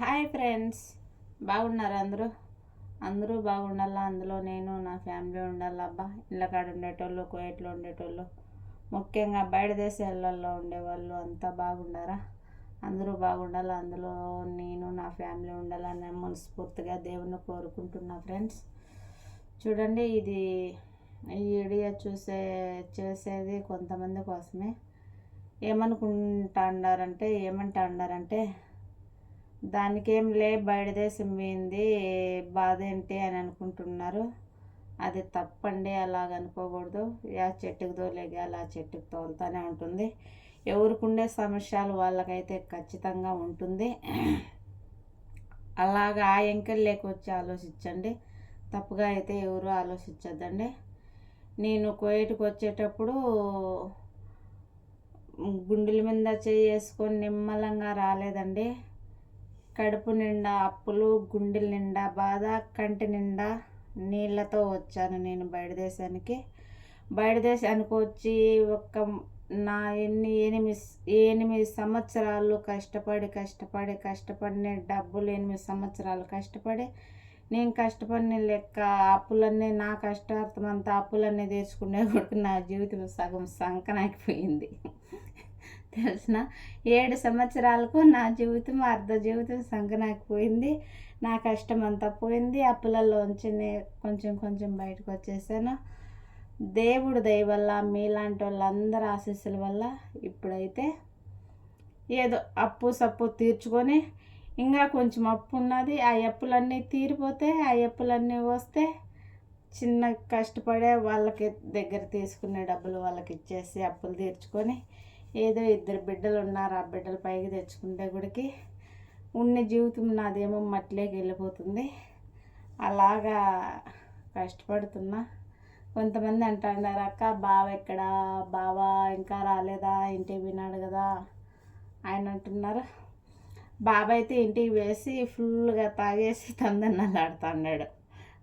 Hi friends. బాగున్నారు అందరూ? అందరూ బాగుండాలా? అందులో నేను నా ఫ్యామిలీ ఉండాలా? అబ్బా ఇళ్ళ కాడ ఉండేటోళ్ళు కోయట్లో ఉండేటోళ్ళు ముఖ్యంగా బయట దేశాలలో ఉండేవాళ్ళు అంతా బాగుండారా? అందరూ బాగుండాలా? అందులో నేను నా ఫ్యామిలీ ఉండాలని మనస్ఫూర్తిగా దేవుని కోరుకుంటున్నా ఫ్రెండ్స్. చూడండి ఇది ఈ వీడియో చూసే చేసేది కొంతమంది కోసమే. ఏమనుకుంటా అన్నారంటే ఏమంటా అన్నారంటే దానికేం లే బయటదేశం పోయింది బాధ ఏంటి అని అనుకుంటున్నారు. అది తప్పండి అలాగ అనుకోకూడదు. యా చెట్టుకు తోలేగా అలా చెట్టుకు తోలుతూనే ఉంటుంది. ఎవరికుండే సమస్యలు వాళ్ళకైతే ఖచ్చితంగా ఉంటుంది. అలాగా ఆ ఎంకలు వచ్చి ఆలోచించండి. తప్పుగా అయితే ఎవరు ఆలోచించద్దండి. నేను కోయటికి వచ్చేటప్పుడు గుండెల మీద చేసుకొని నిమ్మలంగా రాలేదండి. కడుపు నిండా అప్పులు గుండెల నిండా బాధ కంటి నిండా నీళ్ళతో వచ్చాను నేను బయట దేశానికి. బయట దేశానికి వచ్చి ఒక్క నా ఎన్ని ఎనిమిది ఎనిమిది సంవత్సరాలు కష్టపడి కష్టపడి కష్టపడిన డబ్బులు ఎనిమిది సంవత్సరాలు కష్టపడి నేను కష్టపడిన లెక్క అప్పులన్నీ నా కష్టార్థం అంతా అప్పులన్నీ తీర్చుకునే కొడుకు నా జీవితం సగం సంకనాకిపోయింది. తెలిసిన ఏడు సంవత్సరాలకు నా జీవితం అర్ధ జీవితం సంకనాకిపోయింది నా కష్టం అంతా పోయింది. అప్పులలోంచి కొంచెం కొంచెం బయటకు వచ్చేసాను. దేవుడు దయ వల్ల మీలాంటి వాళ్ళందరి ఆశీస్సుల వల్ల ఇప్పుడైతే ఏదో అప్పు సప్పు తీర్చుకొని ఇంకా కొంచెం అప్పు ఉన్నది. ఆ అప్పులన్నీ తీరిపోతే ఆ అప్పులన్నీ వస్తే చిన్న కష్టపడే వాళ్ళకి దగ్గర తీసుకునే డబ్బులు వాళ్ళకి ఇచ్చేసి అప్పులు తీర్చుకొని ఏదో ఇద్దరు బిడ్డలు ఉన్నారు. ఆ బిడ్డలు పైకి తెచ్చుకుంటే గుడికి ఉన్న జీవితం నాదేమో మట్టిలోకి వెళ్ళిపోతుంది. అలాగా కష్టపడుతున్నా. కొంతమంది అంటున్నారు అక్క బావ ఎక్కడా? బావ ఇంకా రాలేదా? ఇంటికి వినాడు కదా? ఆయన అంటున్నారు. బాబా అయితే ఇంటికి వేసి ఫుల్గా తాగేసి తందన్నలాడుతున్నాడు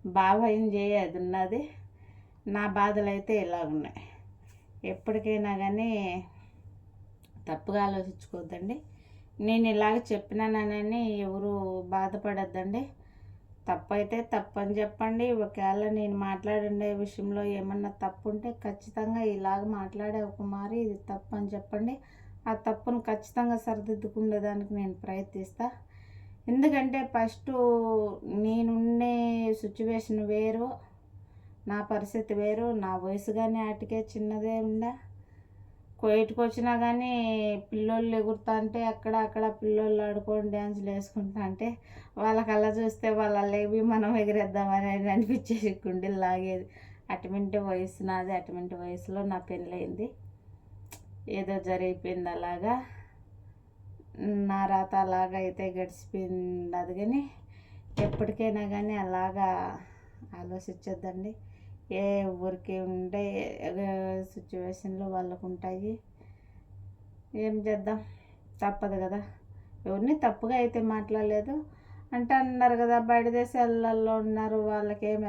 బాబా ఏం చేయదు ఉన్నది. నా బాధలు అయితే ఇలా ఉన్నాయి ఎప్పటికైనా కానీ తప్పుగా ఆలోచించుకోవద్దండి. నేను ఇలాగ చెప్పినానని ఎవరు బాధపడద్దండి. తప్పైతే తప్పని చెప్పండి. ఒకవేళ నేను మాట్లాడే విషయంలో ఏమన్నా తప్పు ఉంటే ఖచ్చితంగా ఇలాగ మాట్లాడే ఒక మారి ఇది తప్పు అని చెప్పండి. ఆ తప్పును ఖచ్చితంగా సరిదిద్దుకునేదానికి నేను ప్రయత్నిస్తా. ఎందుకంటే ఫస్ట్ నేనుండే సిచ్యువేషన్ వేరు నా పరిస్థితి వేరు నా వయసు కానీ ఆటికే చిన్నదే ఉందా కోయిట్కి వచ్చినా కానీ పిల్లోళ్ళు ఎగురుతా అంటే అక్కడ అక్కడ పిల్లోళ్ళు ఆడుకొని డ్యాన్సులు వేసుకుంటా అంటే వాళ్ళకి అలా చూస్తే వాళ్ళ లేవి మనం ఎగిరేద్దామని అనిపించేసి గుండెలు లాగేది. అటువంటి వయసు నాది అటువంటి వయసులో నా పెళ్ళయింది. ఏదో జరిగిపోయింది అలాగా. నా రాత అలాగా అయితే గడిచిపోయింది అది కానీ ఎప్పటికైనా కానీ అలాగా ఆలోచించొద్దండి. ఏ ఊరికి ఉండే సిచ్యువేషన్లు వాళ్ళకు ఉంటాయి ఏం చేద్దాం? తప్పదు కదా. ఎవరిని తప్పుగా అయితే మాట్లాడలేదు. అంటే అన్నారు కదా బయట దేశాలలో ఉన్నారు వాళ్ళకి ఏం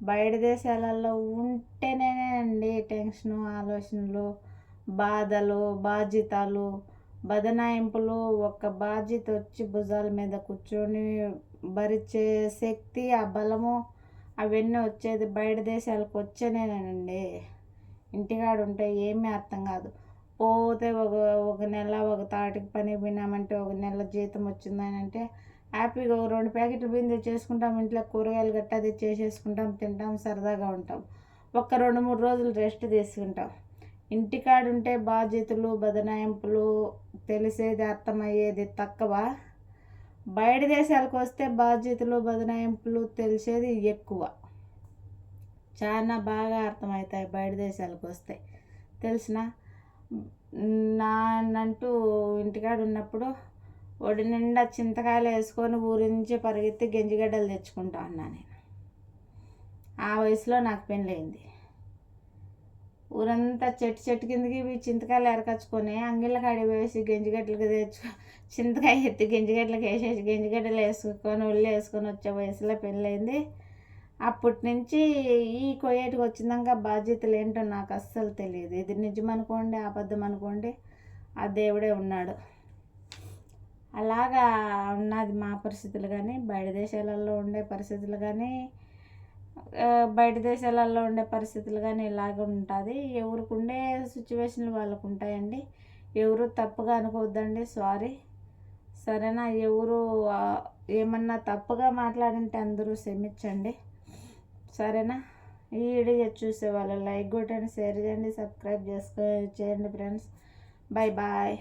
బయట దేశాలలో ఉంటేనే అండి టెన్షను ఆలోచనలు బాధలు బాధ్యతలు. బదనాయింపులు ఒక బాధ్యత వచ్చి భుజాల మీద కూర్చొని భరించే శక్తి ఆ బలము అవన్నీ వచ్చేది బయట దేశాలకు వచ్చేనేనండి. ఇంటికాడు ఉంటే ఏమీ అర్థం కాదు. పోతే ఒక ఒక నెల ఒక తాటికి పని పోయినామంటే ఒక నెల జీతం వచ్చిందని అంటే హ్యాపీగా ఒక రెండు ప్యాకెట్లు బిందె చేసుకుంటాం ఇంట్లో కూరగాయలు గట్ట అది చేసేసుకుంటాం తింటాం సరదాగా ఉంటాం. ఒక రెండు మూడు రోజులు రెస్ట్ తీసుకుంటాం. ఇంటికాడుంటే బాధ్యతలు బదనాయింపులు తెలిసేది అర్థమయ్యేది తక్కువ. బయట దేశాలకు వస్తే బాధ్యతలు బదనాయింపులు తెలిసేది ఎక్కువ. చాలా బాగా అర్థమవుతాయి బయట దేశాలకు వస్తే. తెలిసిన? నాన్నంటూ ఇంటికాడ ఉన్నప్పుడు ఒడి నిండా చింతకాయలు వేసుకొని ఊరి నుంచి పరిగెత్తి గెంజిగడ్డలు తెచ్చుకుంటా అన్నా నేను. ఆ వయసులో నాకు పెళ్ళయింది. ఊరంతా చెట్టు చెట్టు కిందకి చింతకాయలు ఎరకచ్చుకొని అంగిళ్ళ కాడి వేసి గెంజిగడ్డలకి తెచ్చుకో చింతకాయ ఎత్తి గెంజిగడ్డలకి వేసేసి గెంజిగడ్డలు వేసుకొని ఒళ్ళు వేసుకొని వచ్చే వయసులో పెళ్ళైంది అప్పటి నుంచి ఈ కొయ్యేటికి వచ్చినాక బాధ్యతలు ఏంటో నాకు అస్సలు తెలియదు. ఇది నిజం అనుకోండి అబద్ధం అనుకోండి ఆ దేవుడే ఉన్నాడు. అలాగా ఉన్నది మా పరిస్థితులు కానీ బయట దేశాలలో ఉండే పరిస్థితులు కానీ బయట దేశాలలో ఉండే పరిస్థితులు కానీ ఇలాగ ఉంటుంది. ఎవరికి ఉండే సిచ్యువేషన్లు వాళ్ళకు ఉంటాయండి ఎవరు తప్పుగా అనుకోవద్దండి సారీ. సరేనా? ఎవరు ఏమన్నా తప్పుగా మాట్లాడింటే అందరూ క్షమించండి. సరేనా? ఈ వీడియో చూసే వాళ్ళు లైక్ కొట్టండి షేర్ చేయండి సబ్స్క్రైబ్ చేసుకో చేయండి ఫ్రెండ్స్. Bye bye.